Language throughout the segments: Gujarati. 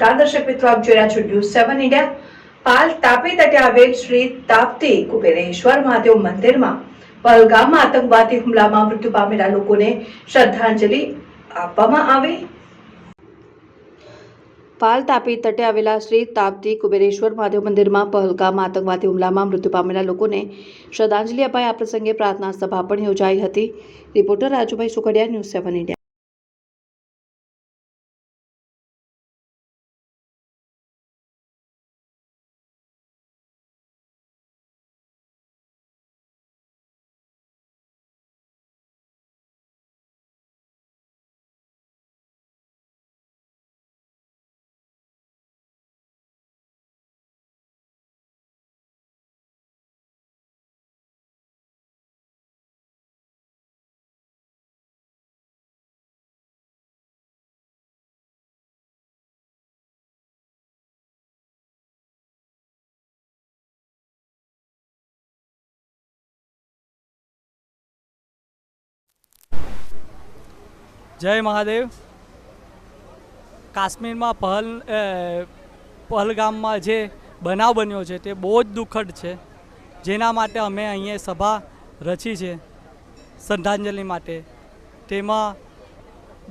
નમસ્કાર, દર્શક મિત્રો, આપ જોઈ રહ્યા છો news seven India Pal Tapi તટે આવેલ શ્રી તાપ્તી કુબેરેશ્વર મહાદેવ મંદિરમાં પહલગામમાં આતંકવાદી હુમલામાં મૃત્યુ પામેલા લોકોને શ્રદ્ધાંજલિ આપવામાં આવી. પાલ તાપી તટે આવેલા શ્રી તાપ્તી કુબેરેશ્વર મહાદેવ મંદિરમાં પહલગામમાં આતંકવાદી હુમલામાં મૃત્યુ પામેલા લોકોને શ્રદ્ધાંજલિ અપાઈ. આ પ્રસંગે પ્રાર્થના સભા પણ યોજાઈ હતી. Reporter Rajubhai Sukhadiya news seven India જય મહાદેવ. કાશ્મીરમાં પહલ પહલગામમાં જે બનાવ બન્યો છે તે બહુ જ દુઃખદ છે. જેના માટે અમે અહીંયા સભા રચી છે શ્રદ્ધાંજલિ માટે. તેમાં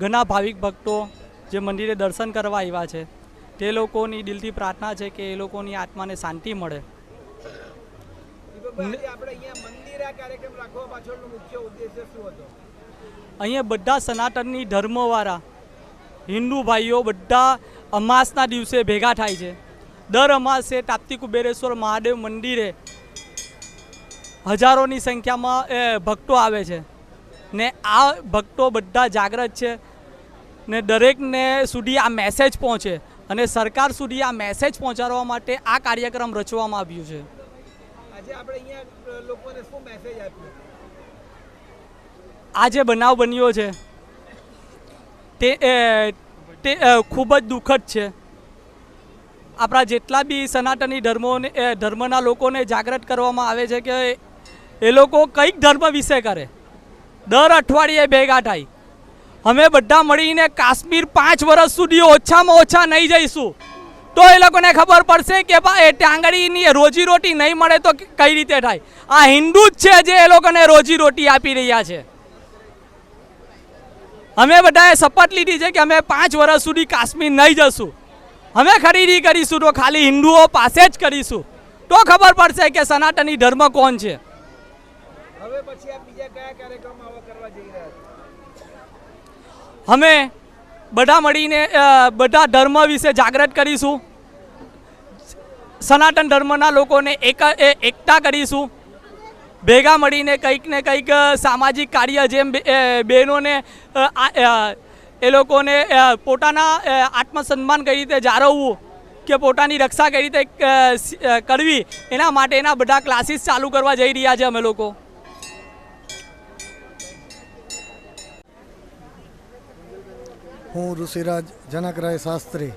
ઘણા ભાવિક ભક્તો જે મંદિરે દર્શન કરવા આવ્યા છે, તે લોકોની દિલથી પ્રાર્થના છે કે એ લોકોની આત્માને શાંતિ મળે. આપણે અહીંયા મંદિર આ કાર્યક્રમ રાખવા પાછળનો મુખ્ય ઉદ્દેશ્ય શું હતો? અહીંયા બધા સનાતનની ધર્મવાળા હિન્દુ ભાઈઓ બધા અમાસના દિવસે ભેગા થાય છે. દર અમાસે તાપ્તી કુબેરેશ્વર મહાદેવ મંદિરે હજારોની સંખ્યામાં એ, ભક્તો આવે છે. ને આ ભક્તો બધા જાગૃત છે ને દરેકને સુધી આ મેસેજ પહોંચે અને સરકાર સુધી આ મેસેજ પહોંચાડવા માટે આ કાર્યક્રમ રચવામાં આવ્યું છે. આજે આપણે અહીંયા લોકોને શું મેસેજ આપ્યો? આ જે બનાવ બન્યો છે, તે તે ખૂબ જ દુઃખદ છે. આપણા જેટલા બી સનાતની ધર્મોને ધર્મના લોકોને જાગૃત કરવામાં આવે છે કે એ લોકો કંઈક ધર્મ વિશે કરે. દર અઠવાડિયે ભેગા થાય અમે બધા મળીને કાશ્મીર પાંચ વર્ષ સુધી ઓછામાં ઓછા નહીં જઈશું. તો એ લોકોને ખબર પડશે કે ભાઈ ટાંગડીની રોજીરોટી નહીં મળે તો કઈ રીતે થાય? આ હિન્દુ જ છે જે એ લોકોને રોજીરોટી આપી રહ્યા છે. અમે બધાએ શપથ લીધી છે કે અમે પાંચ વર્ષ સુધી કાશ્મીર નહીં જશું. અમે ખરીદી કરીશું તો ખાલી હિન્દુઓ પાસે જ કરીશું. તો ખબર પડશે કે સનાતની ધર્મ કોણ છે. અમે બધા મળીને બધા ધર્મ વિશે જાગૃત કરીશું. સનાતન ધર્મના લોકોને એક એકતા કરીશું. ભેગા મળીને કંઈક ને કંઈક સામાજિક કાર્ય જેમ બહેનોને એ લોકોને પોતાના આત્મસન્માન કઈ રીતે જાળવવું કે પોતાની રક્ષા કઈ રીતે કરવી, એના માટે એના બધા ક્લાસીસ ચાલુ કરવા જઈ રહ્યા છે અમે લોકો. હું ઋષિરાજ જનકરાય શાસ્ત્રી,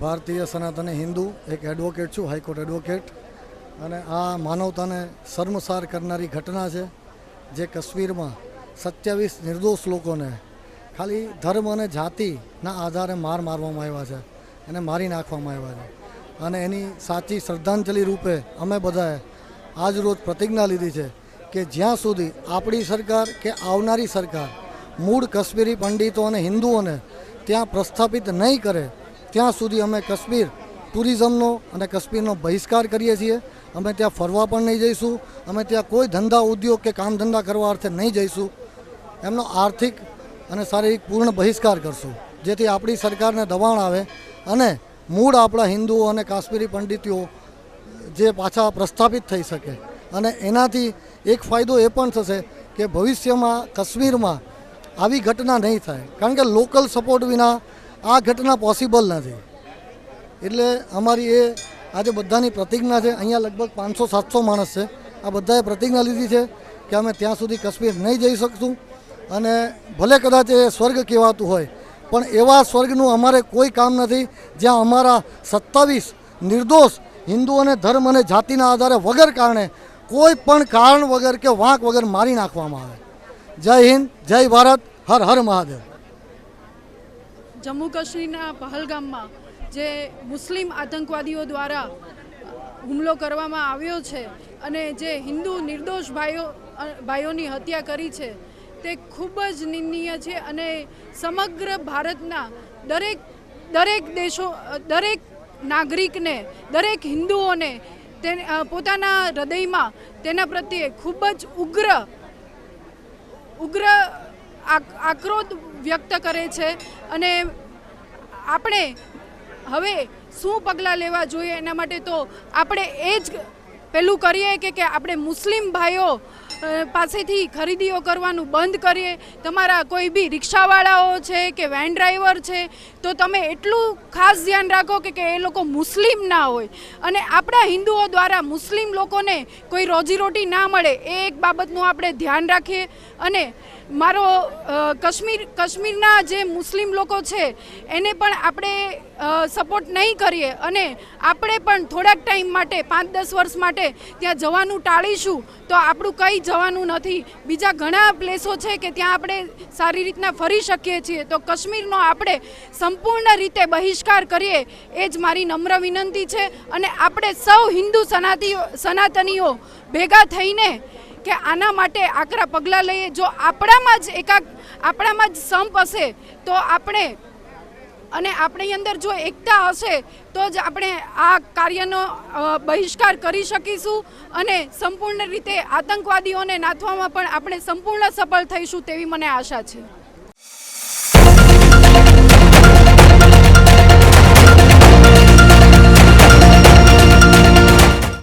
ભારતીય સનાતન હિન્દુ, એક એડવોકેટ છું હાઈકોર્ટ એડવોકેટ અને આ માનવતાને શર્મસાર કરનારી ઘટના છે જે કશ્મીરમાં સત્યાવીસ નિર્દોષ લોકોને ખાલી ધર્મ અને જાતિના આધારે માર મારવામાં આવ્યા છે અને મારી નાખવામાં આવ્યા છે. અને એની સાચી શ્રદ્ધાંજલિ રૂપે અમે બધાએ આજ રોજ પ્રતિજ્ઞા લીધી છે કે જ્યાં સુધી આપણી સરકાર કે આવનારી સરકાર મૂળ કશ્મીરી પંડિતો અને હિન્દુઓને ત્યાં પ્રસ્થાપિત નહીં કરે, ત્યાં સુધી અમે કાશ્મીર ટુરિઝમનો અને કાશ્મીરનો બહિષ્કાર કરીએ છીએ. અમે ત્યાં ફરવા પણ નહીં જઈશું. અમે ત્યાં કોઈ ધંધા ઉદ્યોગ કે કામ ધંધા કરવા અર્થે નહીં જઈશું. એમનો આર્થિક અને શારીરિક પૂર્ણ બહિષ્કાર કરશું. જેથી આપણી સરકારને દબાણ આવે અને મૂળ આપણા હિન્દુઓ અને કાશ્મીરી પંડિતો જે પાછા પ્રસ્થાપિત થઈ શકે. અને એનાથી એક ફાયદો એ પણ થશે કે ભવિષ્યમાં કાશ્મીરમાં આવી ઘટના નહીં થાય. કારણ કે લોકલ સપોર્ટ વિના આ ઘટના પોસિબલ નથી. એટલે અમારી એ આજે બધાની પ્રતિજ્ઞા છે. અહીંયા લગભગ પાંચસો, સાતસો માણસ છે. આ બધાએ પ્રતિજ્ઞા લીધી છે કે અમે ત્યાં સુધી કાશ્મીર નહીં જઈ શકશું અને ભલે કદાચ એ સ્વર્ગ કહેવાતું હોય, પણ એવા સ્વર્ગનું અમારે કોઈ કામ નથી. જ્યાં અમારા સત્તાવીસ નિર્દોષ હિન્દુ અને ધર્મ અને જાતિના આધારે વગર કારણે કોઈ પણ કારણ વગર કે વાંક વગર મારી નાખવામાં આવે. જય હિન્દ, જય ભારત, હર હર મહાદેવ. જમ્મુ કાશ્મીરના પહલગામમાં જે મુસ્લિમ આતંકવાદીઓ દ્વારા હુમલો કરવામાં આવ્યો છે અને જે હિન્દુ નિર્દોષ ભાઈઓ ભાઈઓની હત્યા કરી છે, તે ખૂબ જ નિંદનીય છે અને સમગ્ર ભારતના દરેક દરેક દેશો દરેક નાગરિકને, દરેક હિન્દુઓને તે પોતાના હૃદયમાં તેના પ્રત્યે ખૂબ જ ઉગ્ર ઉગ્ર આક- આક્રોધ વ્યક્ત કરે છે અને આપણે હવે શું પગલાં લેવા જોઈએ એના માટે તો આપણે એ જ પેલું કરીએ કે કે આપણે મુસ્લિમ ભાઈઓ પાસેથી ખરીદીઓ કરવાનું બંધ કરીએ. તમારા કોઈ બી રિક્ષાવાળાઓ છે કે વેન ડ્રાઈવર છે, તો તમે એટલું ખાસ ધ્યાન રાખો કે કે એ લોકો મુસ્લિમ ના હોય. અને આપણા હિન્દુઓ દ્વારા મુસ્લિમ લોકોને કોઈ રોજીરોટી ના મળે, એ એક બાબતનું આપણે ધ્યાન રાખીએ. અને મારો કાશ્મીર, કાશ્મીરના જે મુસ્લિમ લોકો છે, એને પણ આપણે સપોર્ટ નહીં કરીએ અને આપણે પણ થોડાક ટાઈમ માટે પાંચ દસ વર્ષ માટે ત્યાં જવાનું ટાળીશું. તો આપણું કંઈ જવાનું નથી. બીજા ઘણા પ્લેસો છે કે ત્યાં આપણે સારી રીતના ફરી શકીએ છીએ. તો કાશ્મીરનો આપણે સંપૂર્ણ રીતે બહિષ્કાર કરીએ, એ જ મારી નમ્ર વિનંતી છે. અને આપણે સૌ હિન્દુ સનાતીઓ, સનાતનીઓ ભેગા થઈને કે આના માટે આકરા પગલાં લઈએ. જો આપણામાં જ એકા આપણામાં જ સંપ હશે, તો આપણે અને આપણી અંદર જો એકતા હશે, તો જ આપણે આ કાર્યનો બહિષ્કાર કરી શકીશું અને સંપૂર્ણ રીતે આતંકવાદીઓને નાથવામાં પણ આપણે સંપૂર્ણ સફળ થઈશું તેવી મને આશા છે.